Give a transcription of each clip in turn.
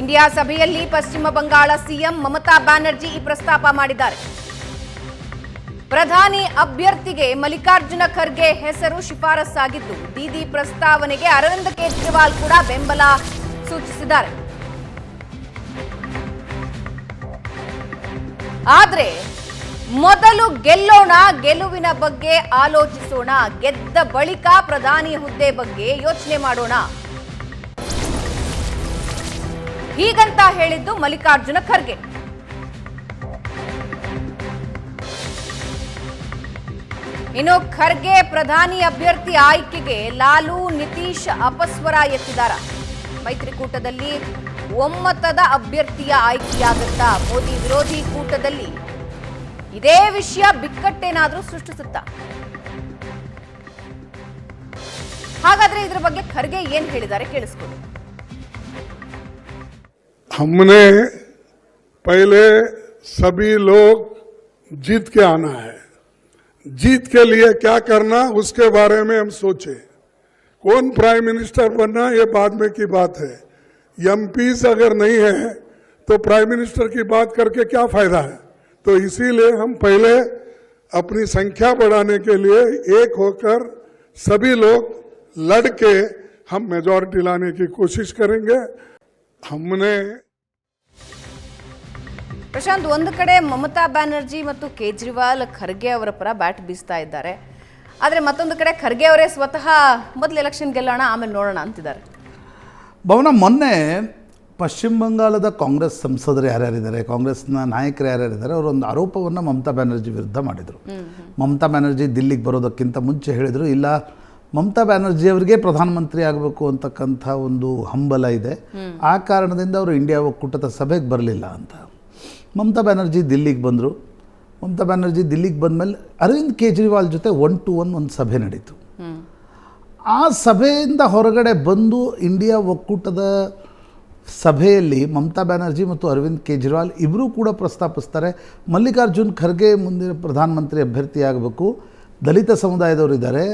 India ಸಭೆಯಲ್ಲಿ ಪಶ್ಚಿಮ Bangala CM Mamata Banerjee ಈ ಪ್ರಸ್ತಾಪ ಮಾಡಿದ್ದಾರೆ. ಪ್ರಧಾನಿ ಅಭ್ಯರ್ಥಿಗೆ ಮಲ್ಲಿಕಾರ್ಜುನ ಖರ್ಗೆ ಹೆಸರು ಶಿಫಾರಸ್ಸಾಗಿದ್ದು ದೀದಿ ಪ್ರಸ್ತಾವನೆಗೆ ಅರವಿಂದ್ ಕೇಜ್ರಿವಾಲ್ ಕೂಡ ಬೆಂಬಲ ಸೂಚಿಸಿದ್ದಾರೆ. ಆದರೆ, ಮೊದಲು ಗೆಲ್ಲೋಣ, ಗೆಲುವಿನ ಬಗ್ಗೆ ಆಲೋಚಿಸೋಣ, ಗೆದ್ದ ಬಳಿಕ ಪ್ರಧಾನಿ ಹುದ್ದೆ ಬಗ್ಗೆ ಯೋಚನೆ ಮಾಡೋಣ. ಹೀಗಂತ ಹೇಳಿದ್ದು ಮಲ್ಲಿಕಾರ್ಜುನ ಖರ್ಗೆ. ಇನ್ನು ಖರ್ಗೆ ಪ್ರಧಾನಿ ಅಭ್ಯರ್ಥಿ ಆಯ್ಕೆಗೆ ಲಾಲು ನಿತೀಶ್ ಅಪಸ್ವರ ಎತ್ತಿದಾರ ಮೈತ್ರಿಕೂಟದಲ್ಲಿ ಒಮ್ಮತದ ಅಭ್ಯರ್ಥಿಯ ಆಯ್ಕೆಯಾಗುತ್ತಾ ಮೋದಿ ವಿರೋಧಿ ಕೂಟದಲ್ಲಿ ಇದೇ ವಿಷಯ ಬಿಕ್ಕಟ್ಟೇನಾದರೂ ಸೃಷ್ಟಿಸುತ್ತಾ? ಹಾಗಾದ್ರೆ ಇದ್ರ ಬಗ್ಗೆ ಖರ್ಗೆ ಏನ್ ಹೇಳಿದ್ದಾರೆ ಕೇಳಿಸ್ಕೊಳ್ಳಿ हमने पहले सभी लोग जीत के आना है। जीत के लिए क्या करना, उसके बारे में हम सोचे। कौन प्राइम मिनिस्टर बनना, ये बाद में की बात है। एमपीज अगर नहीं है तो प्राइम मिनिस्टर की बात करके क्या फ़ायदा है? तो इसीलिए हम पहले अपनी संख्या बढ़ाने के लिए एक होकर सभी लोग लड़ के हम मेजॉरिटी लाने की कोशिश करेंगे। हमने ಪ್ರಶಾಂತ್ ಒಂದು ಕಡೆ ಮಮತಾ ಬ್ಯಾನರ್ಜಿ ಮತ್ತು ಕೇಜ್ರಿವಾಲ್ ಖರ್ಗೆ ಅವರ ಪರ ಬ್ಯಾಟ್ ಬೀಸ್ತಾ ಇದ್ದಾರೆ ಆದರೆ ಮತ್ತೊಂದು ಕಡೆ ಖರ್ಗೆ ಅವರೇ ಸ್ವತಃ ಮೊದಲು ಎಲೆಕ್ಷನ್ ಗೆಲ್ಲೋಣ ಆಮೇಲೆ ನೋಡೋಣ ಅಂತಿದ್ದಾರೆ ಭವನ ಮೊನ್ನೆ ಪಶ್ಚಿಮ ಬಂಗಾಳದ ಕಾಂಗ್ರೆಸ್ ಸಂಸದರು ಯಾರ್ಯಾರಿದ್ದಾರೆ ಕಾಂಗ್ರೆಸ್ನ ನಾಯಕರು ಯಾರ್ಯಾರಿದ್ದಾರೆ ಅವರೊಂದು ಆರೋಪವನ್ನು ಮಮತಾ ಬ್ಯಾನರ್ಜಿ ವಿರುದ್ಧ ಮಾಡಿದರು ಮಮತಾ ಬ್ಯಾನರ್ಜಿ ದಿಲ್ಲಿಗೆ ಬರೋದಕ್ಕಿಂತ ಮುಂಚೆ ಹೇಳಿದರು ಇಲ್ಲ ಮಮತಾ ಬ್ಯಾನರ್ಜಿ ಅವರಿಗೆ ಪ್ರಧಾನಮಂತ್ರಿ ಆಗಬೇಕು ಅಂತಕ್ಕಂಥ ಒಂದು ಹಂಬಲ ಇದೆ. ಆ ಕಾರಣದಿಂದ ಅವರು ಇಂಡಿಯಾ ಒಕ್ಕೂಟದ ಸಭೆಗೆ ಬರಲಿಲ್ಲ ಅಂತ. ಮಮತಾ ಬ್ಯಾನರ್ಜಿ ದಿಲ್ಲಿಗೆ ಬಂದರು. ಮಮತಾ ಬ್ಯಾನರ್ಜಿ ದಿಲ್ಲಿಗೆ ಬಂದಮೇಲೆ ಅರವಿಂದ್ ಕೇಜ್ರಿವಾಲ್ ಜೊತೆ ಒನ್ ಟು ಒನ್ ಒಂದು ಸಭೆ ನಡೀತು. ಆ ಸಭೆಯಿಂದ ಹೊರಗಡೆ ಬಂದು ಇಂಡಿಯಾ ಒಕ್ಕೂಟದ ಸಭೆಯಲ್ಲಿ ಮಮತಾ ಬ್ಯಾನರ್ಜಿ ಮತ್ತು ಅರವಿಂದ್ ಕೇಜ್ರಿವಾಲ್ ಇಬ್ಬರೂ ಕೂಡ ಪ್ರಸ್ತಾಪಿಸ್ತಾರೆ. ಮಲ್ಲಿಕಾರ್ಜುನ್ ಖರ್ಗೆ ಮುಂದಿನ ಪ್ರಧಾನಮಂತ್ರಿ ಅಭ್ಯರ್ಥಿ ಆಗಬೇಕು ದಲಿತ ಸಮುದಾಯದವರಿದ್ದಾರೆ.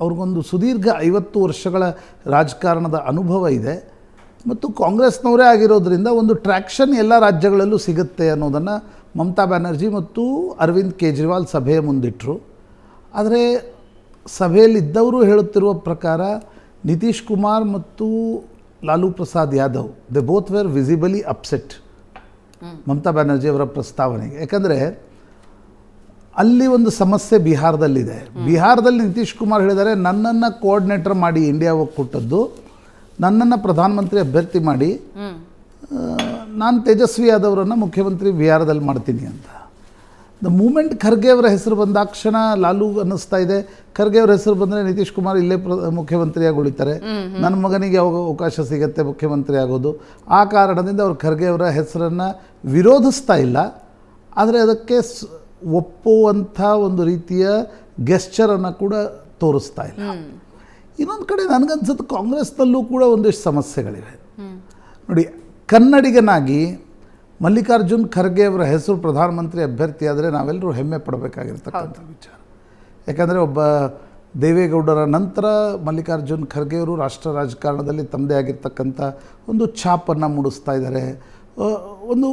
ಅವ್ರಿಗೊಂದು ಸುದೀರ್ಘ ಐವತ್ತು ವರ್ಷಗಳ ರಾಜಕಾರಣದ ಅನುಭವ ಇದೆ. ಮತ್ತು ಕಾಂಗ್ರೆಸ್ನವರೇ ಆಗಿರೋದ್ರಿಂದ ಒಂದು ಟ್ರ್ಯಾಕ್ಷನ್ ಎಲ್ಲ ರಾಜ್ಯಗಳಲ್ಲೂ ಸಿಗುತ್ತೆ ಅನ್ನೋದನ್ನು ಮಮತಾ ಬ್ಯಾನರ್ಜಿ ಮತ್ತು ಅರವಿಂದ್ ಕೇಜ್ರಿವಾಲ್ ಸಭೆಯ ಮುಂದಿಟ್ಟರು ಆದರೆ ಸಭೆಯಲ್ಲಿದ್ದವರು ಹೇಳುತ್ತಿರುವ ಪ್ರಕಾರ ನಿತೀಶ್ ಕುಮಾರ್ ಮತ್ತು Lalu Prasad Yadav they both were visibly upset Mamata Banerjee ಅವರ ಪ್ರಸ್ತಾವನೆಗೆ. ಯಾಕಂದರೆ ಅಲ್ಲಿ ಒಂದು ಸಮಸ್ಯೆ ಬಿಹಾರದಲ್ಲಿದೆ. ಬಿಹಾರದಲ್ಲಿ ನಿತೀಶ್ ಕುಮಾರ್ ಹೇಳಿದ್ದಾರೆ ನನ್ನನ್ನು ಕೋಆರ್ಡಿನೇಟರ್ ಮಾಡಿ ಇಂಡಿಯಾ ಕೊಟ್ಟದ್ದು ನನ್ನನ್ನು ಪ್ರಧಾನಮಂತ್ರಿ ಅಭ್ಯರ್ಥಿ ಮಾಡಿ ನಾನು ತೇಜಸ್ವಿ ಯಾದವ್ರನ್ನು ಮುಖ್ಯಮಂತ್ರಿ ಬಿಹಾರದಲ್ಲಿ ಮಾಡ್ತೀನಿ ಅಂತ. ದ ಮೂಮೆಂಟ್ ಖರ್ಗೆ ಅವರ ಹೆಸರು ಬಂದಾಕ್ಷಣ ಲಾಲು ಅನ್ನಿಸ್ತಾ ಇದೆ. ಖರ್ಗೆ ಅವರ ಹೆಸರು ಬಂದರೆ ನಿತೀಶ್ ಕುಮಾರ್ ಇಲ್ಲೇ ಪ್ರ ಮುಖ್ಯಮಂತ್ರಿಯಾಗಿ ಉಳಿತಾರೆ. ನನ್ನ ಮಗನಿಗೆ ಯಾವಾಗ ಅವಕಾಶ ಸಿಗುತ್ತೆ ಮುಖ್ಯಮಂತ್ರಿ ಆಗೋದು. ಆ ಕಾರಣದಿಂದ ಅವರು ಖರ್ಗೆ ಅವರ ಹೆಸರನ್ನು ವಿರೋಧಿಸ್ತಾ ಇಲ್ಲ. ಆದರೆ ಅದಕ್ಕೆ ಸ್- ಒಪ್ಪುವಂಥ ಒಂದು ರೀತಿಯ ಗೆಸ್ಚರನ್ನು ಕೂಡ ತೋರಿಸ್ತಾ ಇಲ್ಲ. ಇನ್ನೊಂದು ಕಡೆ ನನಗನ್ಸುತ್ತೆ ಕಾಂಗ್ರೆಸ್ನಲ್ಲೂ ಕೂಡ ಒಂದಿಷ್ಟು ಸಮಸ್ಯೆಗಳಿವೆ. ನೋಡಿ ಕನ್ನಡಿಗನಾಗಿ ಮಲ್ಲಿಕಾರ್ಜುನ್ ಖರ್ಗೆ ಅವರ ಹೆಸರು ಪ್ರಧಾನಮಂತ್ರಿ ಅಭ್ಯರ್ಥಿ ಆದರೆ ನಾವೆಲ್ಲರೂ ಹೆಮ್ಮೆ ಪಡಬೇಕಾಗಿರ್ತಕ್ಕಂಥ ವಿಚಾರ. ಯಾಕಂದರೆ ಒಬ್ಬ ದೇವೇಗೌಡರ ನಂತರ ಮಲ್ಲಿಕಾರ್ಜುನ್ ಖರ್ಗೆ ಅವರು ರಾಷ್ಟ್ರ ರಾಜಕಾರಣದಲ್ಲಿ ತಮ್ಮದೇ ಆಗಿರ್ತಕ್ಕಂಥ ಒಂದು ಛಾಪನ್ನು ಮೂಡಿಸ್ತಾ ಇದ್ದಾರೆ. ಒಂದು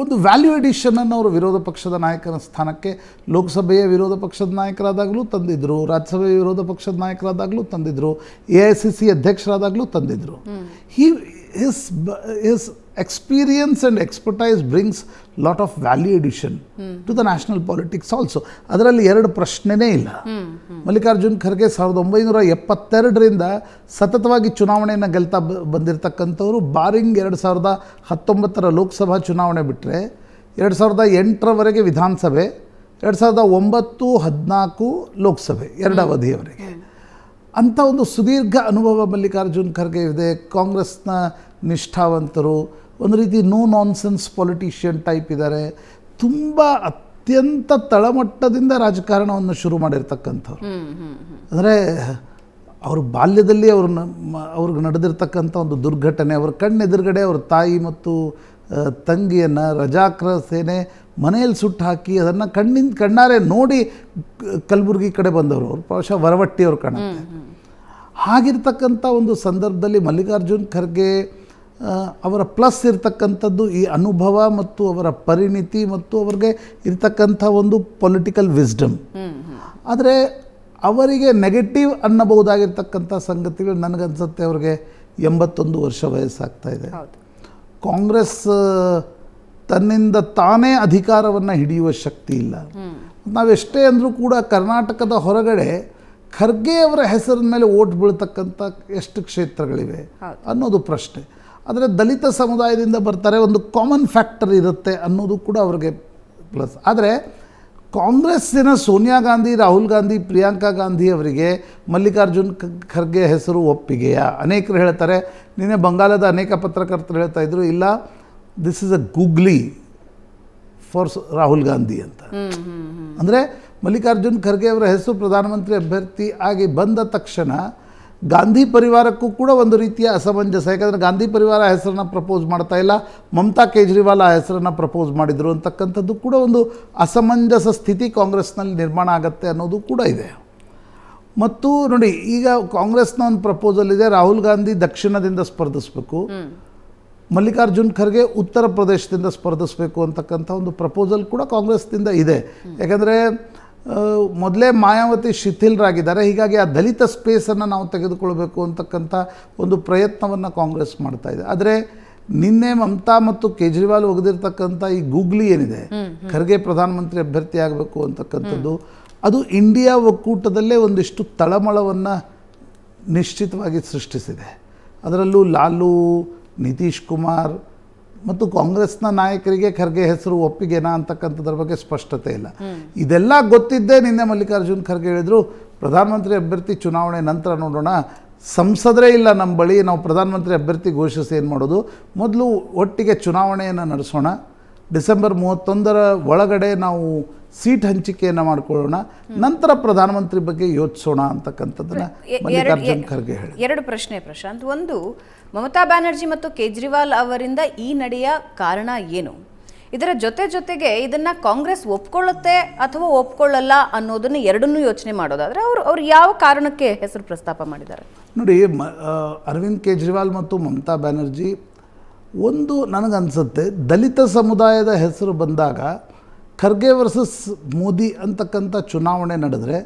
ಒಂದು ವ್ಯಾಲ್ಯೂ ಎಡಿಷನನ್ನು ಅವರು ವಿರೋಧ ಪಕ್ಷದ ನಾಯಕನ ಸ್ಥಾನಕ್ಕೆ, ಲೋಕಸಭೆಯ ವಿರೋಧ ಪಕ್ಷದ ನಾಯಕರಾದಾಗಲೂ ತಂದಿದ್ದರು ರಾಜ್ಯಸಭೆಯ ವಿರೋಧ ಪಕ್ಷದ ನಾಯಕರಾದಾಗಲೂ ತಂದಿದ್ದರು ಎ ಐ ಸಿ ಸಿ ಅಧ್ಯಕ್ಷರಾದಾಗಲೂ ತಂದಿದ್ದರು he his his experience and expertise brings lot of value addition to the national politics also ಅದರಲ್ಲಿ ಎರಡು ಪ್ರಶ್ನೆನೇ ಇಲ್ಲ. ಮಲ್ಲಿಕಾರ್ಜುನ್ ಖರ್ಗೆ ಸಾವಿರದ ಒಂಬೈನೂರ ಎಪ್ಪತ್ತೆರಡರಿಂದ ಸತತವಾಗಿ ಚುನಾವಣೆಯನ್ನು ಗೆಲ್ತಾ ಬಂದಿರತಕ್ಕಂಥವ್ರು, ಬಾರಿಂಗ್ ಎರಡು ಸಾವಿರದ ಹತ್ತೊಂಬತ್ತರ ಲೋಕಸಭಾ ಚುನಾವಣೆ ಬಿಟ್ಟರೆ ಎರಡು ಸಾವಿರದ ಎಂಟರವರೆಗೆ ವಿಧಾನಸಭೆ, ಎರಡು ಸಾವಿರದ ಒಂಬತ್ತು ಹದಿನಾಲ್ಕು ಲೋಕಸಭೆ ಎರಡು ಅವಧಿಯವರೆಗೆ ಅಂಥ ಒಂದು ಸುದೀರ್ಘ ಅನುಭವ ಮಲ್ಲಿಕಾರ್ಜುನ್ ಖರ್ಗೆ ಇದೆ. ಕಾಂಗ್ರೆಸ್ನ ನಿಷ್ಠಾವಂತರು, ಒಂದು ರೀತಿ ನೋ ನಾನ್ಸೆನ್ಸ್ ಪೊಲಿಟಿಷಿಯನ್ ಟೈಪ್ ಇದ್ದಾರೆ. ತುಂಬ ಅತ್ಯಂತ ತಳಮಟ್ಟದಿಂದ ರಾಜಕಾರಣವನ್ನು ಶುರು ಮಾಡಿರ್ತಕ್ಕಂಥವ್ರು. ಅಂದರೆ ಅವ್ರ ಬಾಲ್ಯದಲ್ಲಿ ಅವ್ರನ್ನ ಅವ್ರಿಗೆ ನಡೆದಿರ್ತಕ್ಕಂಥ ಒಂದು ದುರ್ಘಟನೆ ಅವ್ರ ಕಣ್ಣೆದುರುಗಡೆ ಅವ್ರ ತಾಯಿ ಮತ್ತು ತಂಗಿಯನ್ನು ರಜಾಕ್ರ ಸೇನೆ ಮನೆಯಲ್ಲಿ ಸುಟ್ಟು ಹಾಕಿ ಅದನ್ನು ಕಣ್ಣಿಂದ ಕಣ್ಣಾರೆ ನೋಡಿ ಕಲ್ಬುರ್ಗಿ ಕಡೆ ಬಂದವರು. ಅವ್ರು ಬಹುಶಃ ವರವಟ್ಟಿಯವ್ರು ಕಾಣುತ್ತೆ. ಹಾಗಿರ್ತಕ್ಕಂಥ ಒಂದು ಸಂದರ್ಭದಲ್ಲಿ ಮಲ್ಲಿಕಾರ್ಜುನ್ ಖರ್ಗೆ ಅವರ ಪ್ಲಸ್ ಇರತಕ್ಕಂಥದ್ದು ಈ ಅನುಭವ ಮತ್ತು ಅವರ ಪರಿಣಿತಿ ಮತ್ತು ಅವ್ರಿಗೆ ಇರತಕ್ಕಂಥ ಒಂದು ಪೊಲಿಟಿಕಲ್ ವಿಸ್ಡಮ್ ಆದರೆ ಅವರಿಗೆ ನೆಗೆಟಿವ್ ಅನ್ನಬಹುದಾಗಿರ್ತಕ್ಕಂಥ ಸಂಗತಿಗಳು ನನಗನ್ಸುತ್ತೆ ಅವ್ರಿಗೆ ಎಂಬತ್ತೊಂದು ವರ್ಷ ವಯಸ್ಸಾಗ್ತಾ ಇದೆ. ಕಾಂಗ್ರೆಸ್ ತನ್ನಿಂದ ತಾನೇ ಅಧಿಕಾರವನ್ನು ಹಿಡಿಯುವ ಶಕ್ತಿ ಇಲ್ಲ. ನಾವೆಷ್ಟೇ ಅಂದರೂ ಕೂಡ ಕರ್ನಾಟಕದ ಹೊರಗಡೆ ಖರ್ಗೆ ಅವರ ಹೆಸರಿನ ಮೇಲೆ ಓಟ್ ಬೀಳ್ತಕ್ಕಂಥ ಎಷ್ಟು ಕ್ಷೇತ್ರಗಳಿವೆ ಅನ್ನೋದು ಪ್ರಶ್ನೆ. ಆದರೆ ದಲಿತ ಸಮುದಾಯದಿಂದ ಬರ್ತಾರೆ ಒಂದು ಕಾಮನ್ ಫ್ಯಾಕ್ಟರ್ ಇರುತ್ತೆ ಅನ್ನೋದು ಕೂಡ ಅವ್ರಿಗೆ ಪ್ಲಸ್ ಆದರೆ ಕಾಂಗ್ರೆಸ್ಸಿನ ಸೋನಿಯಾ ಗಾಂಧಿ ರಾಹುಲ್ ಗಾಂಧಿ ಪ್ರಿಯಾಂಕಾ ಗಾಂಧಿ ಅವರಿಗೆ ಮಲ್ಲಿಕಾರ್ಜುನ್ ಖರ್ಗೆ ಹೆಸರು ಒಪ್ಪಿಗೆಯ? ಅನೇಕರು ಹೇಳ್ತಾರೆ ನಿನ್ನೆ ಬಂಗಾಲದ ಅನೇಕ ಪತ್ರಕರ್ತರು ಹೇಳ್ತಾ ಇದ್ರು ಇಲ್ಲ this is a googly for Rahul Gandhi ಅಂತ. ಅಂದರೆ ಮಲ್ಲಿಕಾರ್ಜುನ್ ಖರ್ಗೆ ಅವರ ಹೆಸರು ಪ್ರಧಾನಮಂತ್ರಿ ಅಭ್ಯರ್ಥಿ ಆಗಿ ಬಂದ ತಕ್ಷಣ ಗಾಂಧಿ ಪರಿವಾರಕ್ಕೂ ಕೂಡ ಒಂದು ರೀತಿಯ ಅಸಮಂಜಸ. ಯಾಕಂದರೆ ಗಾಂಧಿ ಪರಿವಾರ ಹೆಸರನ್ನು ಪ್ರಪೋಸ್ ಮಾಡ್ತಾ ಇಲ್ಲ. ಮಮತಾ ಕೇಜ್ರಿವಾಲ್ ಆ ಹೆಸರನ್ನು ಪ್ರಪೋಸ್ ಮಾಡಿದರು ಅಂತಕ್ಕಂಥದ್ದು ಕೂಡ ಒಂದು ಅಸಮಂಜಸ ಸ್ಥಿತಿ ಕಾಂಗ್ರೆಸ್ನಲ್ಲಿ ನಿರ್ಮಾಣ ಆಗುತ್ತೆ ಅನ್ನೋದು ಕೂಡ ಇದೆ. ಮತ್ತು ನೋಡಿ ಈಗ ಕಾಂಗ್ರೆಸ್ನ ಒಂದು ಪ್ರಪೋಸಲ್ ಇದೆ ರಾಹುಲ್ ಗಾಂಧಿ ದಕ್ಷಿಣದಿಂದ ಸ್ಪರ್ಧಿಸಬೇಕು. ಮಲ್ಲಿಕಾರ್ಜುನ್ ಖರ್ಗೆ ಉತ್ತರ ಪ್ರದೇಶದಿಂದ ಸ್ಪರ್ಧಿಸಬೇಕು ಅಂತಕ್ಕಂಥ ಒಂದು ಪ್ರಪೋಸಲ್ ಕೂಡ ಕಾಂಗ್ರೆಸ್ನಿಂದ ಇದೆ. ಯಾಕಂದರೆ ಮೊದಲೇ ಮಾಯಾವತಿ ಶಿಥಿಲರಾಗಿದ್ದಾರೆ. ಹೀಗಾಗಿ ಆ ದಲಿತ ಸ್ಪೇಸನ್ನು ನಾವು ತೆಗೆದುಕೊಳ್ಬೇಕು ಅಂತಕ್ಕಂಥ ಒಂದು ಪ್ರಯತ್ನವನ್ನು ಕಾಂಗ್ರೆಸ್ ಮಾಡ್ತಾ ಇದೆ. ಆದರೆ ನಿನ್ನೆ ಮಮತಾ ಮತ್ತು ಕೇಜ್ರಿವಾಲ್ ಒಗೆದಿರ್ತಕ್ಕಂಥ ಈ ಗೂಗ್ಲಿ ಏನಿದೆ ಖರ್ಗೆ ಪ್ರಧಾನಮಂತ್ರಿ ಅಭ್ಯರ್ಥಿ ಆಗಬೇಕು ಅಂತಕ್ಕಂಥದ್ದು ಅದು ಇಂಡಿಯಾ ಒಕ್ಕೂಟದಲ್ಲೇ ಒಂದಿಷ್ಟು ತಳಮಳವನ್ನು ನಿಶ್ಚಿತವಾಗಿ ಸೃಷ್ಟಿಸಿದೆ. ಅದರಲ್ಲೂ ಲಾಲು ನಿತೀಶ್ ಕುಮಾರ್ ಮತ್ತು ಕಾಂಗ್ರೆಸ್ನ ನಾಯಕರಿಗೆ ಖರ್ಗೆ ಹೆಸರು ಒಪ್ಪಿಗೆನಾ ಅಂತಕ್ಕಂಥದ್ರ ಬಗ್ಗೆ ಸ್ಪಷ್ಟತೆ ಇಲ್ಲ. ಇದೆಲ್ಲ ಗೊತ್ತಿದ್ದೇ ನಿನ್ನೆ ಮಲ್ಲಿಕಾರ್ಜುನ್ ಖರ್ಗೆ ಹೇಳಿದರು ಪ್ರಧಾನಮಂತ್ರಿ ಅಭ್ಯರ್ಥಿ ಚುನಾವಣೆ ನಂತರ ನೋಡೋಣ. ಸಂಸದರೇ ಇಲ್ಲ ನಮ್ಮ ಬಳಿ ನಾವು ಪ್ರಧಾನಮಂತ್ರಿ ಅಭ್ಯರ್ಥಿ ಘೋಷಿಸಿ ಏನು ಮಾಡೋದು? ಮೊದಲು ಒಟ್ಟಿಗೆ ಚುನಾವಣೆಯನ್ನು ನಡೆಸೋಣ. ಡಿಸೆಂಬರ್ ಮೂವತ್ತೊಂದರ ಒಳಗಡೆ ನಾವು ಸೀಟ್ ಹಂಚಿಕೆಯನ್ನು ಮಾಡಿಕೊಳ್ಳೋಣ. ನಂತರ ಪ್ರಧಾನಮಂತ್ರಿ ಬಗ್ಗೆ ಯೋಚಿಸೋಣ ಅಂತಕ್ಕಂಥದ್ದನ್ನ ಮಲ್ಲಿಕಾರ್ಜುನ್ ಖರ್ಗೆ ಹೇಳಿ ಎರಡು ಪ್ರಶ್ನೆ ಪ್ರಶಾಂತ್. ಒಂದು ಮಮತಾ ಬ್ಯಾನರ್ಜಿ ಮತ್ತು ಕೇಜ್ರಿವಾಲ್ ಅವರಿಂದ ಈ ನಡೆಯ ಕಾರಣ ಏನು? ಇದರ ಜೊತೆ ಜೊತೆಗೆ ಇದನ್ನ ಕಾಂಗ್ರೆಸ್ ಒಪ್ಕೊಳ್ಳುತ್ತೆ ಅಥವಾ ಒಪ್ಕೊಳ್ಳಲ್ಲ ಅನ್ನೋದನ್ನ ಎರಡನ್ನೂ ಯೋಚನೆ ಮಾಡೋದಾದ್ರೆ ಅವರು ಅವ್ರು ಯಾವ ಕಾರಣಕ್ಕೆ ಹೆಸರು ಪ್ರಸ್ತಾಪ ಮಾಡಿದ್ದಾರೆ? ನೋಡಿ, ಮ ಅರವಿಂದ್ ಕೇಜ್ರಿವಾಲ್ ಮತ್ತು ಮಮತಾ ಬ್ಯಾನರ್ಜಿ ಒಂದು ನನಗನ್ಸುತ್ತೆ, ದಲಿತ ಸಮುದಾಯದ ಹೆಸರು ಬಂದಾಗ ಖರ್ಗೆ ವರ್ಸಸ್ ಮೋದಿ ಅಂತಕ್ಕಂಥ ಚುನಾವಣೆ ನಡೆದರೆ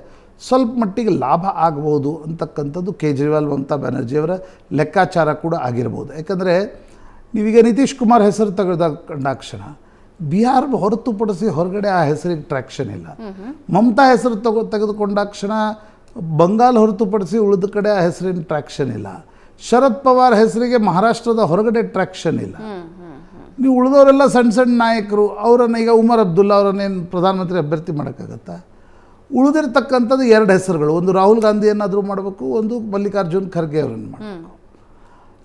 ಸ್ವಲ್ಪ ಮಟ್ಟಿಗೆ ಲಾಭ ಆಗ್ಬೋದು ಅಂತಕ್ಕಂಥದ್ದು ಕೇಜ್ರಿವಾಲ್ ಮಮತಾ ಬ್ಯಾನರ್ಜಿಯವರ ಲೆಕ್ಕಾಚಾರ ಕೂಡ ಆಗಿರ್ಬೋದು. ಯಾಕಂದರೆ ನೀವೀಗ ನಿತೀಶ್ ಕುಮಾರ್ ಹೆಸರು ತೆಗೆದ ಕಂಡಾಕ್ಷಣ ಬಿಹಾರ್ ಹೊರತುಪಡಿಸಿ ಹೊರಗಡೆ ಆ ಹೆಸರಿಗೆ ಟ್ರ್ಯಾಕ್ಷನ್ ಇಲ್ಲ. ಮಮತಾ ಹೆಸರು ತಗೋ ತೆಗೆದುಕೊಂಡಾಕ್ಷಣ ಬಂಗಾಲ್ ಹೊರತುಪಡಿಸಿ ಉಳಿದ ಕಡೆ ಆ ಹೆಸರಿನ ಟ್ರ್ಯಾಕ್ಷನ್ ಇಲ್ಲ. ಶರದ್ ಪವಾರ್ ಹೆಸರಿಗೆ ಮಹಾರಾಷ್ಟ್ರದ ಹೊರಗಡೆ ಟ್ರ್ಯಾಕ್ಷನ್ ಇಲ್ಲ. ನೀವು ಉಳಿದವರೆಲ್ಲ ಸಣ್ಣ ಸಣ್ಣ ನಾಯಕರು ಅವರನ್ನು ಈಗ ಉಮರ್ ಅಬ್ದುಲ್ಲಾ ಅವರನ್ನೇನು ಪ್ರಧಾನಮಂತ್ರಿ ಅಭ್ಯರ್ಥಿ ಮಾಡೋಕ್ಕಾಗತ್ತಾ? ಉಳಿದಿರ್ತಕ್ಕಂಥದ್ದು ಎರಡು ಹೆಸರುಗಳು. ಒಂದು ರಾಹುಲ್ ಗಾಂಧಿಯನ್ನಾದರೂ ಮಾಡಬೇಕು ಒಂದು ಮಲ್ಲಿಕಾರ್ಜುನ್ ಖರ್ಗೆ ಅವರನ್ನು ಮಾಡಬೇಕು.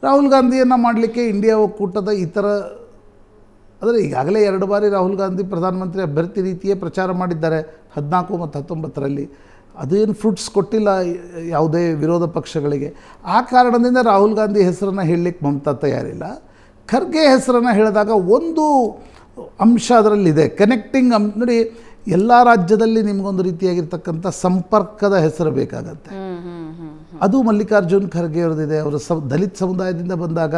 ರಾಹುಲ್ ಗಾಂಧಿಯನ್ನು ಮಾಡಲಿಕ್ಕೆ ಇಂಡಿಯಾ ಒಕ್ಕೂಟದ ಇತರ ಅಂದರೆ ಈಗಾಗಲೇ ಎರಡು ಬಾರಿ ರಾಹುಲ್ ಗಾಂಧಿ ಪ್ರಧಾನಮಂತ್ರಿ ಅಭ್ಯರ್ಥಿ ರೀತಿಯೇ ಪ್ರಚಾರ ಮಾಡಿದ್ದಾರೆ ಹದಿನಾಲ್ಕು ಮತ್ತು ಹತ್ತೊಂಬತ್ತರಲ್ಲಿ. ಅದೇನು ಫ್ರೂಟ್ಸ್ ಕೊಟ್ಟಿಲ್ಲ ಯಾವುದೇ ವಿರೋಧ ಪಕ್ಷಗಳಿಗೆ. ಆ ಕಾರಣದಿಂದ ರಾಹುಲ್ ಗಾಂಧಿ ಹೆಸರನ್ನು ಹೇಳಲಿಕ್ಕೆ ಮಮತಾ ತಯಾರಿಲ್ಲ. ಖರ್ಗೆ ಹೆಸರನ್ನು ಹೇಳಿದಾಗ ಒಂದು ಅಂಶ ಅದರಲ್ಲಿದೆ. ಕನೆಕ್ಟಿಂಗ್ ಅಂ ನೋಡಿ ಎಲ್ಲ ರಾಜ್ಯದಲ್ಲಿ ನಿಮಗೊಂದು ರೀತಿಯಾಗಿರ್ತಕ್ಕಂಥ ಸಂಪರ್ಕದ ಹೆಸರು ಬೇಕಾಗತ್ತೆ. ಅದು ಮಲ್ಲಿಕಾರ್ಜುನ್ ಖರ್ಗೆ ಅವರದಿದೆ ಅವರು ಸ ದಲಿತ ಸಮುದಾಯದಿಂದ ಬಂದಾಗ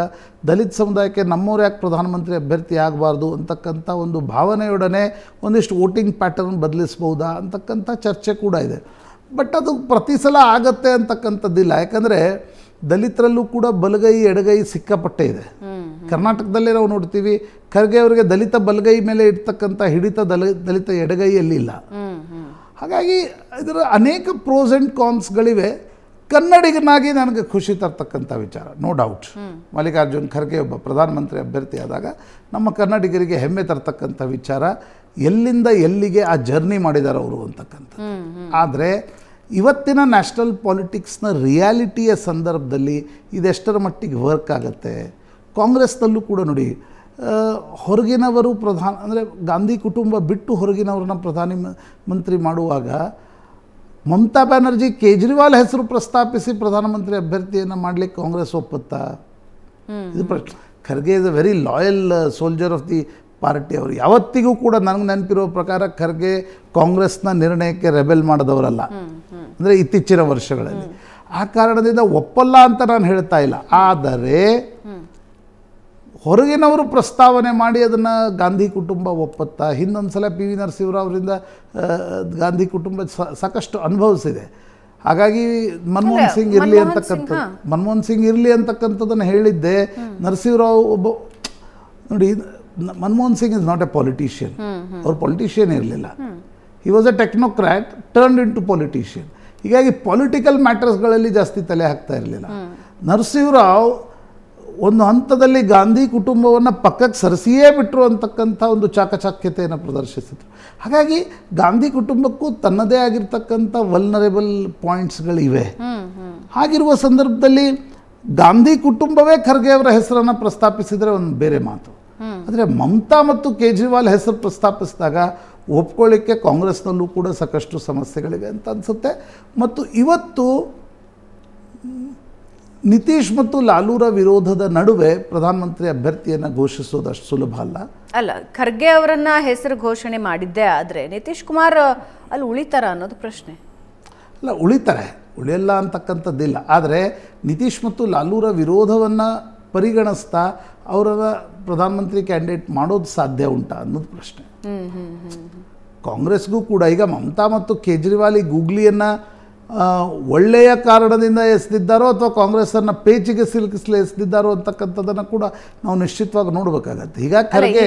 ದಲಿತ ಸಮುದಾಯಕ್ಕೆ ನಮ್ಮವ್ರು ಯಾಕೆ ಪ್ರಧಾನಮಂತ್ರಿ ಅಭ್ಯರ್ಥಿ ಆಗಬಾರ್ದು ಅಂತಕ್ಕಂಥ ಒಂದು ಭಾವನೆಯೊಡನೆ ಒಂದಿಷ್ಟು ವೋಟಿಂಗ್ ಪ್ಯಾಟರ್ನ್ ಬದಲಿಸ್ಬೋದಾ ಅಂತಕ್ಕಂಥ ಚರ್ಚೆ ಕೂಡ ಇದೆ. ಬಟ್ ಅದು ಪ್ರತಿ ಸಲ ಆಗತ್ತೆ ಅಂತಕ್ಕಂಥದ್ದಿಲ್ಲ. ಯಾಕಂದರೆ ದಲಿತರಲ್ಲೂ ಕೂಡ ಬಲಗೈ ಎಡಗೈ ಸಿಕ್ಕಾಪಟ್ಟೆ ಇದೆ. ಕರ್ನಾಟಕದಲ್ಲೇ ನಾವು ನೋಡ್ತೀವಿ, ಖರ್ಗೆ ಅವರಿಗೆ ದಲಿತ ಬಲಗೈ ಮೇಲೆ ಇರ್ತಕ್ಕಂಥ ಹಿಡಿತ ದಲ, ದಲಿತ ಎಡಗೈಯಲ್ಲಿ ಇಲ್ಲ ಹಾಗಾಗಿ ಇದರ ಅನೇಕ ಪ್ರೋಸ್ ಆ್ಯಂಡ್ ಕಾನ್ಸ್ಗಳಿವೆ ಕನ್ನಡಿಗನಾಗಿ ನನಗೆ ಖುಷಿ ತರ್ತಕ್ಕಂಥ ವಿಚಾರ ನೋ ಡೌಟ್ ಮಲ್ಲಿಕಾರ್ಜುನ್ ಖರ್ಗೆ ಒಬ್ಬ ಪ್ರಧಾನಮಂತ್ರಿ ಅಭ್ಯರ್ಥಿ ಆದಾಗ ನಮ್ಮ ಕನ್ನಡಿಗರಿಗೆ ಹೆಮ್ಮೆ ತರ್ತಕ್ಕಂಥ ವಿಚಾರ, ಎಲ್ಲಿಂದ ಎಲ್ಲಿಗೆ ಆ ಜರ್ನಿ ಮಾಡಿದ್ದಾರೆ ಅವರು ಅಂತಕ್ಕಂಥ ಆದರೆ ಇವತ್ತಿನ ನ್ಯಾಷನಲ್ ಪಾಲಿಟಿಕ್ಸ್ನ ರಿಯಾಲಿಟಿಯ ಸಂದರ್ಭದಲ್ಲಿ ಇದೆಷ್ಟರ ಮಟ್ಟಿಗೆ ವರ್ಕ್ ಆಗುತ್ತೆ? ಕಾಂಗ್ರೆಸ್ನಲ್ಲೂ ಕೂಡ ನೋಡಿ ಹೊರಗಿನವರು ಪ್ರಧಾನ ಅಂದರೆ ಗಾಂಧಿ ಕುಟುಂಬ ಬಿಟ್ಟು ಹೊರಗಿನವ್ರನ್ನ ಪ್ರಧಾನಿ ಮಂತ್ರಿ ಮಾಡುವಾಗ ಮಮತಾ ಬ್ಯಾನರ್ಜಿ ಕೇಜ್ರಿವಾಲ್ ಹೆಸರು ಪ್ರಸ್ತಾಪಿಸಿ ಪ್ರಧಾನಮಂತ್ರಿ ಅಭ್ಯರ್ಥಿಯನ್ನು ಮಾಡಲಿಕ್ಕೆ ಕಾಂಗ್ರೆಸ್ ಒಪ್ಪುತ್ತಾ? ಇದು ಪ್ರಶ್ನೆ. Kharge is a very loyal soldier of the party ಅವರು. ಯಾವತ್ತಿಗೂ ಕೂಡ ನನಗೆ ನೆನಪಿರೋ ಪ್ರಕಾರ ಖರ್ಗೆ ಕಾಂಗ್ರೆಸ್ನ ನಿರ್ಣಯಕ್ಕೆ ರೆಬೆಲ್ ಮಾಡಿದವರಲ್ಲ. ಅಂದರೆ ಇತ್ತೀಚಿನ ವರ್ಷಗಳಲ್ಲಿ. ಆ ಕಾರಣದಿಂದ ಒಪ್ಪಲ್ಲ ಅಂತ ನಾನು ಹೇಳ್ತಾ ಇಲ್ಲ. ಆದರೆ ಹೊರಗಿನವರು ಪ್ರಸ್ತಾವನೆ ಮಾಡಿ ಅದನ್ನು ಗಾಂಧಿ ಕುಟುಂಬ ಒಪ್ಪತ್ತಾ ಹಿಂದೊಂದು ಸಲ ಪಿ ವಿ ನರಸಿಂಹರಾವರಿಂದ ಗಾಂಧಿ ಕುಟುಂಬ ಸಾಕಷ್ಟು ಅನುಭವಿಸಿದೆ. ಹಾಗಾಗಿ ಮನಮೋಹನ್ ಸಿಂಗ್ ಇರಲಿ ಅಂತಕ್ಕಂಥದ್ದು ಮನಮೋಹನ್ ಸಿಂಗ್ ಇರಲಿ ಅಂತಕ್ಕಂಥದ್ದನ್ನು ಹೇಳಿದ್ದೆ. ನರಸಿಂಹರಾವ್ ಒಬ್ಬ ನೋಡಿ Manmohan Singh is not a politician ಅವ್ರು ಪೊಲಿಟಿಷಿಯನ್ ಇರಲಿಲ್ಲ. He was a technocrat turned into politician ಹೀಗಾಗಿ ಪೊಲಿಟಿಕಲ್ ಮ್ಯಾಟರ್ಸ್ಗಳಲ್ಲಿ ಜಾಸ್ತಿ ತಲೆ ಹಾಕ್ತಾ ಇರಲಿಲ್ಲ. ನರಸಿಂಹರಾವ್ ಒಂದು ಹಂತದಲ್ಲಿ ಗಾಂಧಿ ಕುಟುಂಬವನ್ನು ಪಕ್ಕಕ್ಕೆ ಸರಿಸಿಯೇ ಬಿಟ್ಟರು ಅಂತಕ್ಕಂಥ ಒಂದು ಚಾಕಚಾಕ್ಯತೆಯನ್ನು ಪ್ರದರ್ಶಿಸಿದ್ರು ಹಾಗಾಗಿ ಗಾಂಧಿ ಕುಟುಂಬಕ್ಕೂ ತನ್ನದೇ ಆಗಿರ್ತಕ್ಕಂಥ ವಲ್ನರೇಬಲ್ ಪಾಯಿಂಟ್ಸ್ಗಳಿವೆ ಹಾಗಿರುವ ಸಂದರ್ಭದಲ್ಲಿ ಗಾಂಧಿ ಕುಟುಂಬವೇ ಖರ್ಗೆ ಅವರ ಹೆಸರನ್ನು ಪ್ರಸ್ತಾಪಿಸಿದರೆ ಒಂದು ಬೇರೆ ಮಾತು. ಆದರೆ ಮಮತಾ ಮತ್ತು ಕೇಜ್ರಿವಾಲ್ ಹೆಸರು ಪ್ರಸ್ತಾಪಿಸಿದಾಗ ಒಪ್ಕೊಳ್ಳಿಕ್ಕೆ ಕಾಂಗ್ರೆಸ್ನಲ್ಲೂ ಕೂಡ ಸಾಕಷ್ಟು ಸಮಸ್ಯೆಗಳಿವೆ ಅಂತ ಅನಿಸುತ್ತೆ. ಮತ್ತು ಇವತ್ತು ನಿತೀಶ್ ಮತ್ತು ಲಾಲೂರ ವಿರೋಧದ ನಡುವೆ ಪ್ರಧಾನಮಂತ್ರಿ ಅಭ್ಯರ್ಥಿಯನ್ನು ಘೋಷಿಸೋದು ಅಷ್ಟು ಸುಲಭ ಅಲ್ಲ? ಅಲ್ಲ ಖರ್ಗೆ ಅವರನ್ನ ಹೆಸರು ಘೋಷಣೆ ಮಾಡಿದ್ದೇ ಆದರೆ ನಿತೀಶ್ ಕುಮಾರ್ ಅಲ್ಲಿ ಉಳಿತಾರ ಅನ್ನೋದು ಪ್ರಶ್ನೆ. ಅಲ್ಲ ಉಳಿತಾರೆ. ಉಳಿಯಲ್ಲ ಅಂತಕ್ಕಂಥದ್ದಿಲ್ಲ. ಆದರೆ ನಿತೀಶ್ ಮತ್ತು ಲಾಲೂರ ವಿರೋಧವನ್ನು ಪರಿಗಣಿಸ್ತಾ ಅವರ ಪ್ರಧಾನಮಂತ್ರಿ ಕ್ಯಾಂಡಿಡೇಟ್ ಮಾಡೋದು ಸಾಧ್ಯ ಉಂಟಾ ಅನ್ನೋದು ಪ್ರಶ್ನೆ. ಕಾಂಗ್ರೆಸ್ಗೂ ಕೂಡ ಈಗ ಮಮತಾ ಮತ್ತು ಕೇಜ್ರಿವಾಲ್ ಈ ಗೂಗ್ಲಿಯನ್ನು ಒಳ್ಳೆಯ ಕಾರಣದಿಂದ ಎಸೆದಿದ್ದಾರೋ ಅಥವಾ ಕಾಂಗ್ರೆಸ್ಸನ್ನು ಪೇಚಿಗೆ ಸಿಲುಕಿಸಲು ಎಸೆದಿದ್ದಾರೋ ಅಂತಕ್ಕಂಥದ್ದನ್ನು ಕೂಡ ನಾವು ನಿಶ್ಚಿತವಾಗಿ ನೋಡಬೇಕಾಗತ್ತೆ. ಈಗ ಖರ್ಗೆ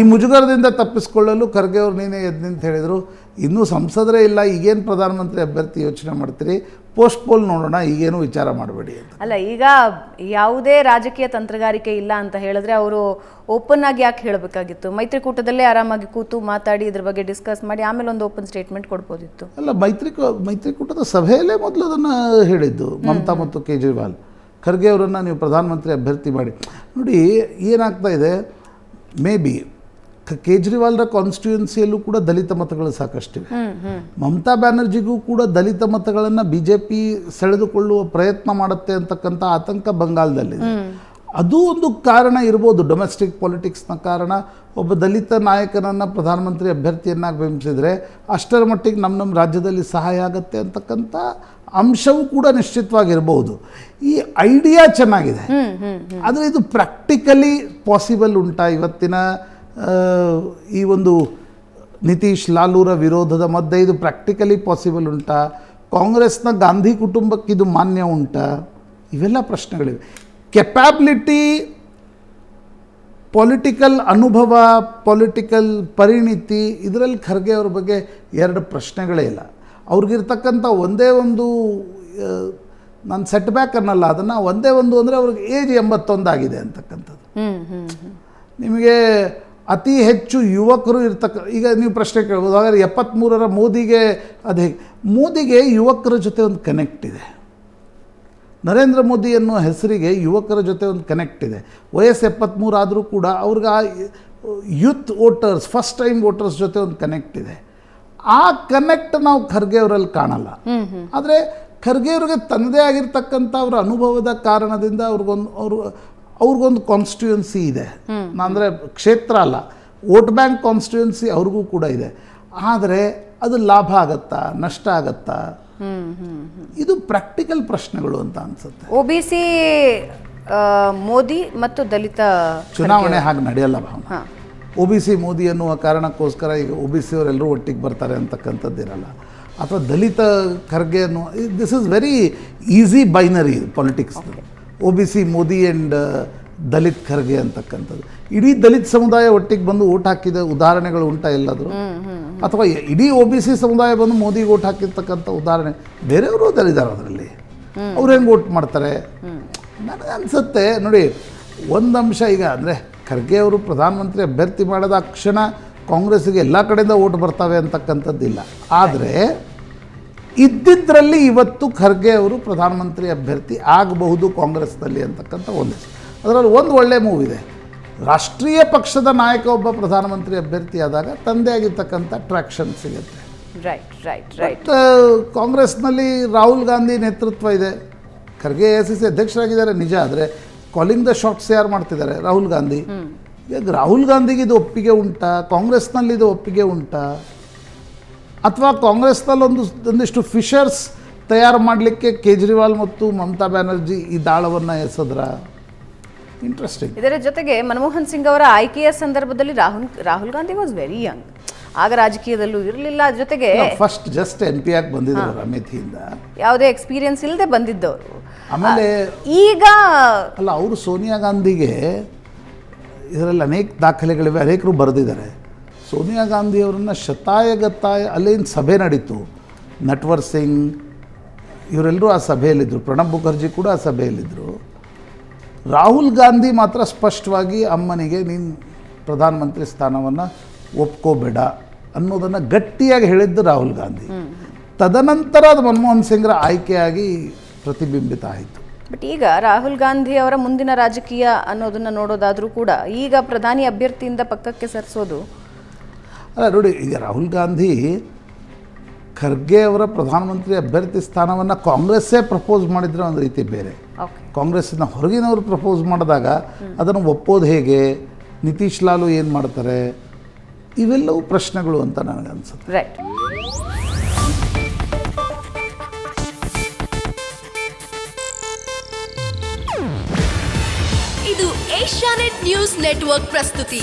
ಈ ಮುಜುಗರದಿಂದ ತಪ್ಪಿಸ್ಕೊಳ್ಳಲು ಖರ್ಗೆ ಅವರು ನೀನೇ ಎದ್ದು ಅಂತ ಹೇಳಿದರು. ಇನ್ನೂ ಸಂಸದರೇ ಇಲ್ಲ ಈಗೇನು ಪ್ರಧಾನಮಂತ್ರಿ ಅಭ್ಯರ್ಥಿ ಯೋಚನೆ ಮಾಡ್ತೀರಿ? ಪೋಸ್ಟ್ ಪೋಲ್ ನೋಡೋಣ ಈಗೇನು ವಿಚಾರ ಮಾಡಬೇಡಿ ಅಂತ. ಅಲ್ಲ ಈಗ ಯಾವುದೇ ರಾಜಕೀಯ ತಂತ್ರಗಾರಿಕೆ ಇಲ್ಲ ಅಂತ ಹೇಳಿದ್ರೆ ಅವರು ಓಪನ್ ಆಗಿ ಯಾಕೆ ಹೇಳಬೇಕಾಗಿತ್ತು? ಮೈತ್ರಿಕೂಟದಲ್ಲೇ ಆರಾಮಾಗಿ ಕೂತು ಮಾತಾಡಿ ಇದ್ರ ಬಗ್ಗೆ ಡಿಸ್ಕಸ್ ಮಾಡಿ ಆಮೇಲೆ ಒಂದು ಓಪನ್ ಸ್ಟೇಟ್ಮೆಂಟ್ ಕೊಡ್ಬೋದಿತ್ತು. ಅಲ್ಲ ಮೈತ್ರಿ ಮೈತ್ರಿಕೂಟದ ಸಭೆಯಲ್ಲೇ ಮೊದಲು ಅದನ್ನು ಹೇಳಿದ್ದು ಮಮತಾ ಮತ್ತು ಕೇಜ್ರಿವಾಲ್. ಖರ್ಗೆ ಅವರನ್ನು ನೀವು ಪ್ರಧಾನಮಂತ್ರಿ ಅಭ್ಯರ್ಥಿ ಮಾಡಿ. ನೋಡಿ ಏನಾಗ್ತಾ ಇದೆ ಮೇ ಬಿ ಕೇಜ್ರಿವಾಲ್ರ ಕಾನ್ಸ್ಟಿಟ್ಯೂನ್ಸಿಯಲ್ಲೂ ಕೂಡ ದಲಿತ ಮತಗಳು ಸಾಕಷ್ಟಿವೆ. ಮಮತಾ ಬ್ಯಾನರ್ಜಿಗೂ ಕೂಡ ದಲಿತ ಮತಗಳನ್ನು ಬಿ ಜೆ ಪಿ ಸೆಳೆದುಕೊಳ್ಳುವ ಪ್ರಯತ್ನ ಮಾಡುತ್ತೆ ಅಂತಕ್ಕಂಥ ಆತಂಕ ಬಂಗಾಳದಲ್ಲಿದೆ. ಅದು ಒಂದು ಕಾರಣ ಇರ್ಬೋದು ಡೊಮೆಸ್ಟಿಕ್ ಪಾಲಿಟಿಕ್ಸ್ನ ಕಾರಣ. ಒಬ್ಬ ದಲಿತ ನಾಯಕನನ್ನು ಪ್ರಧಾನಮಂತ್ರಿ ಅಭ್ಯರ್ಥಿಯನ್ನಾಗಿ ಬಿಂಬಿಸಿದ್ರೆ ಅಷ್ಟರ ಮಟ್ಟಿಗೆ ನಮ್ಮ ನಮ್ಮ ರಾಜ್ಯದಲ್ಲಿ ಸಹಾಯ ಆಗುತ್ತೆ ಅಂತಕ್ಕಂಥ ಅಂಶವೂ ಕೂಡ ನಿಶ್ಚಿತವಾಗಿರಬಹುದು ಈ ಐಡಿಯಾ ಚೆನ್ನಾಗಿದೆ. ಆದರೆ ಇದು ಪ್ರಾಕ್ಟಿಕಲಿ ಪಾಸಿಬಲ್ ಉಂಟಾ ಇವತ್ತಿನ ಈ ಒಂದು ನಿತೀಶ್ ಲಾಲೂರ ವಿರೋಧದ ಮಧ್ಯೆ ಇದು ಪ್ರಾಕ್ಟಿಕಲಿ ಪಾಸಿಬಲ್ ಉಂಟಾ? ಕಾಂಗ್ರೆಸ್ನ ಗಾಂಧಿ ಕುಟುಂಬಕ್ಕೆ ಇದು ಮಾನ್ಯ ಉಂಟಾ? ಇವೆಲ್ಲ ಪ್ರಶ್ನೆಗಳಿವೆ. ಕೆಪ್ಯಾಬಿಲಿಟಿ ಪೊಲಿಟಿಕಲ್ ಅನುಭವ ಪೊಲಿಟಿಕಲ್ ಪರಿಣಿತಿ ಇದರಲ್ಲಿ ಖರ್ಗೆ ಅವ್ರ ಬಗ್ಗೆ ಎರಡು ಪ್ರಶ್ನೆಗಳೇ ಇಲ್ಲ. ಅವ್ರಿಗಿರ್ತಕ್ಕಂಥ ಒಂದೇ ಒಂದು ನಾನು ಸೆಟ್ ಬ್ಯಾಕ್ ಅನ್ನಲ್ಲ ಅದನ್ನು ಒಂದೇ ಒಂದು ಅಂದರೆ ಅವ್ರಿಗೆ ಏಜ್ ಎಂಬತ್ತೊಂದಾಗಿದೆ ಅಂತಕ್ಕಂಥದ್ದು. ನಿಮಗೆ ಅತಿ ಹೆಚ್ಚು ಯುವಕರು ಇರ್ತಕ್ಕ ಈಗ ನೀವು ಪ್ರಶ್ನೆ ಕೇಳ್ಬೋದು ಹಾಗಾದ್ರೆ ಎಪ್ಪತ್ತ್ಮೂರರ ಮೋದಿಗೆ ಅದು ಹೇಗೆ? ಮೋದಿಗೆ ಯುವಕರ ಜೊತೆ ಒಂದು ಕನೆಕ್ಟ್ ಇದೆ. ನರೇಂದ್ರ ಮೋದಿ ಅನ್ನೋ ಹೆಸರಿಗೆ ಯುವಕರ ಜೊತೆ ಒಂದು ಕನೆಕ್ಟ್ ಇದೆ. ವಯಸ್ಸು ಎಪ್ಪತ್ತ್ಮೂರು ಆದರೂ ಕೂಡ ಅವ್ರಿಗೆ ಆ youth voters first time voters ಜೊತೆ ಒಂದು ಕನೆಕ್ಟ್ ಇದೆ. ಆ ಕನೆಕ್ಟ್ ನಾವು ಖರ್ಗೆ ಅವರಲ್ಲಿ ಕಾಣಲ್ಲ. ಆದರೆ ಖರ್ಗೆ ಅವ್ರಿಗೆ ತನ್ನದೇ ಆಗಿರ್ತಕ್ಕಂಥ ಅವರ ಅನುಭವದ ಕಾರಣದಿಂದ ಅವ್ರಿಗೊಂದು ಅವರು ಅವ್ರಿಗೊಂದು ಕಾನ್ಸ್ಟಿಟ್ಯೂನ್ಸಿ ಇದೆ. ಅಂದರೆ ಕ್ಷೇತ್ರ ಅಲ್ಲ ವೋಟ್ ಬ್ಯಾಂಕ್ ಕಾನ್ಸ್ಟಿಟ್ಯೂನ್ಸಿ ಅವ್ರಿಗೂ ಕೂಡ ಇದೆ. ಆದರೆ ಅದು ಲಾಭ ಆಗತ್ತಾ ನಷ್ಟ ಆಗತ್ತಾ? ಇದು ಪ್ರಾಕ್ಟಿಕಲ್ ಪ್ರಶ್ನೆಗಳು ಅಂತ ಅನ್ಸುತ್ತೆ. ಒ ಬಿ ಸಿ ಮೋದಿ ಮತ್ತು ದಲಿತ ಚುನಾವಣೆ ಹಾಗೆ ನಡೆಯಲ್ಲ ಭಾವನ. ಒ ಬಿ ಸಿ ಮೋದಿ ಅನ್ನುವ ಕಾರಣಕ್ಕೋಸ್ಕರ ಈಗ ಒ ಬಿ ಸಿ ಅವರೆಲ್ಲರೂ ಒಟ್ಟಿಗೆ ಬರ್ತಾರೆ ಅಂತಕ್ಕಂಥದ್ದು ಇರಲ್ಲ. ಅಥವಾ ದಲಿತ ಖರ್ಗೆ ಅನ್ನುವ this is very easy binary politics O B C Modi and Dalit Kharge ಅಂತಕ್ಕಂಥದ್ದು. ಇಡೀ ದಲಿತ ಸಮುದಾಯ ಒಟ್ಟಿಗೆ ಬಂದು ಓಟ್ ಹಾಕಿದ ಉದಾಹರಣೆಗಳು ಉಂಟಾ ಎಲ್ಲಾದರೂ? ಅಥವಾ ಇಡೀ ಒ ಬಿ ಸಿ ಸಮುದಾಯ ಬಂದು ಮೋದಿಗೆ ಓಟ್ ಹಾಕಿರ್ತಕ್ಕಂಥ ಉದಾಹರಣೆ ಬೇರೆಯವರು ಅದರಿದ್ದಾರೆ ಅದರಲ್ಲಿ. ಅವ್ರು ಹೆಂಗೆ ಓಟ್ ಮಾಡ್ತಾರೆ? ನನಗೆ ಅನಿಸುತ್ತೆ ನೋಡಿ ಒಂದು ಅಂಶ ಈಗ ಅಂದರೆ ಖರ್ಗೆ ಅವರು ಪ್ರಧಾನಮಂತ್ರಿ ಅಭ್ಯರ್ಥಿ ಮಾಡಿದ ಕ್ಷಣ ಕಾಂಗ್ರೆಸ್ಸಿಗೆ ಎಲ್ಲ ಕಡೆಯಿಂದ ಓಟ್ ಬರ್ತವೆ ಅಂತಕ್ಕಂಥದ್ದಿಲ್ಲ. ಆದರೆ ಇದ್ದಿದ್ದರಲ್ಲಿ ಇವತ್ತು ಖರ್ಗೆ ಅವರು ಪ್ರಧಾನಮಂತ್ರಿ ಅಭ್ಯರ್ಥಿ ಆಗಬಹುದು ಕಾಂಗ್ರೆಸ್ನಲ್ಲಿ ಅಂತಕ್ಕಂಥ ಒಂದು ಅದರಲ್ಲಿ ಒಂದು ಒಳ್ಳೆ ಮೂವ್ ಇದೆ. ರಾಷ್ಟ್ರೀಯ ಪಕ್ಷದ ನಾಯಕ ಒಬ್ಬ ಪ್ರಧಾನಮಂತ್ರಿ ಅಭ್ಯರ್ಥಿ ಆದಾಗ ತಂದೆ ಆಗಿರ್ತಕ್ಕಂಥ ಟ್ರ್ಯಾಕ್ಷನ್ ಸಿಗುತ್ತೆ. ರೈಟ್ ರೈಟ್ ರೈಟ್ ಬಟ್ ಕಾಂಗ್ರೆಸ್ನಲ್ಲಿ ರಾಹುಲ್ ಗಾಂಧಿ ನೇತೃತ್ವ ಇದೆ. ಖರ್ಗೆ ಎ ಸಿ ಸಿ ಅಧ್ಯಕ್ಷರಾಗಿದ್ದಾರೆ ನಿಜ ಆದರೆ ಕಾಲಿಂಗ್ ದ ಶಾಟ್ಸ್ ಯಾರು ಮಾಡ್ತಿದ್ದಾರೆ? ರಾಹುಲ್ ಗಾಂಧಿ. ಈಗ ರಾಹುಲ್ ಗಾಂಧಿಗೆ ಇದು ಒಪ್ಪಿಗೆ ಉಂಟಾ? ಕಾಂಗ್ರೆಸ್ನಲ್ಲಿ ಇದು ಒಪ್ಪಿಗೆ ಉಂಟಾ? ಅಥವಾ ಕಾಂಗ್ರೆಸ್ನಲ್ಲಿ ಒಂದು ಒಂದಿಷ್ಟು ಫಿಶರ್ಸ್ ತಯಾರು ಮಾಡಲಿಕ್ಕೆ ಕೇಜ್ರಿವಾಲ್ ಮತ್ತು ಮಮತಾ ಬ್ಯಾನರ್ಜಿ ಈ ದಾಳವನ್ನು ಎಸೆದ್ರ? ಇಂಟ್ರೆಸ್ಟಿಂಗ್ ಇದರ ಜೊತೆಗೆ ಮನಮೋಹನ್ ಸಿಂಗ್ ಅವರ ಆಯ್ಕೆಯ ಸಂದರ್ಭದಲ್ಲಿ Rahul Rahul Gandhi was very young ಆಗ ರಾಜಕೀಯದಲ್ಲೂ ಇರಲಿಲ್ಲ. ಜೊತೆಗೆ ಫಸ್ಟ್ ಜಸ್ಟ್ ಎನ್ ಪಿ ಆಗಿ ಬಂದಿದ್ದಾರೆ ಅಮೇಥಿಯಿಂದ ಯಾವುದೇ ಎಕ್ಸ್ಪೀರಿಯನ್ಸ್ ಇಲ್ಲದೆ ಬಂದಿದ್ದವರು. ಆಮೇಲೆ ಈಗ ಅಲ್ಲ ಅವರು ಸೋನಿಯಾ ಗಾಂಧಿಗೆ ಇದರಲ್ಲಿ ಅನೇಕ ದಾಖಲೆಗಳಿವೆ ಅನೇಕರು ಬರೆದಿದ್ದಾರೆ. ಸೋನಿಯಾ ಗಾಂಧಿಯವರನ್ನು ಶತಾಯಗತಾಯ ಅಲ್ಲೇನು ಸಭೆ ನಡೀತು. ನಟ್ವರ್ ಸಿಂಗ್ ಇವರೆಲ್ಲರೂ ಆ ಸಭೆಯಲ್ಲಿದ್ದರು ಪ್ರಣಬ್ ಮುಖರ್ಜಿ ಕೂಡ ಆ ಸಭೆಯಲ್ಲಿದ್ದರು ರಾಹುಲ್ ಗಾಂಧಿ ಮಾತ್ರ ಸ್ಪಷ್ಟವಾಗಿ ಅಮ್ಮನಿಗೆ ನೀನು ಪ್ರಧಾನಮಂತ್ರಿ ಸ್ಥಾನವನ್ನು ಒಪ್ಕೋಬೇಡ ಅನ್ನೋದನ್ನು ಗಟ್ಟಿಯಾಗಿ ಹೇಳಿದ್ದು ರಾಹುಲ್ ಗಾಂಧಿ. ತದನಂತರ ಅದು ಮನಮೋಹನ್ ಸಿಂಗ್ರ ಆಯ್ಕೆಯಾಗಿ ಪ್ರತಿಬಿಂಬಿತ ಆಯಿತು. ಬಟ್ ಈಗ ರಾಹುಲ್ ಗಾಂಧಿ ಅವರ ಮುಂದಿನ ರಾಜಕೀಯ ಅನ್ನೋದನ್ನು ನೋಡೋದಾದರೂ ಕೂಡ ಈಗ ಪ್ರಧಾನಿ ಅಭ್ಯರ್ಥಿಯಿಂದ ಪಕ್ಕಕ್ಕೆ ಸರಿಸೋದು ಅಲ್ಲ ನೋಡಿ ಈಗ ರಾಹುಲ್ ಗಾಂಧಿ ಖರ್ಗೆ ಅವರ ಪ್ರಧಾನಮಂತ್ರಿ ಅಭ್ಯರ್ಥಿ ಸ್ಥಾನವನ್ನು ಕಾಂಗ್ರೆಸ್ಸೇ ಪ್ರಪೋಸ್ ಮಾಡಿದ್ರೆ ಒಂದು ರೀತಿ ಬೇರೆ. ಓಕೆ ಕಾಂಗ್ರೆಸ್ಸಿನ ಹೊರಗಿನವರು ಪ್ರಪೋಸ್ ಮಾಡಿದಾಗ ಅದನ್ನು ಒಪ್ಪೋದು ಹೇಗೆ? ನಿತೀಶ್ ಲಾಲು ಏನು ಮಾಡ್ತಾರೆ? ಇವೆಲ್ಲವೂ ಪ್ರಶ್ನೆಗಳು ಅಂತ ನನಗನ್ಸುತ್ತೆ ರೈಟ್ ಇದು ಏಷ್ಯಾನೆಟ್ ನ್ಯೂಸ್ ನೆಟ್ವರ್ಕ್ ಪ್ರಸ್ತುತಿ.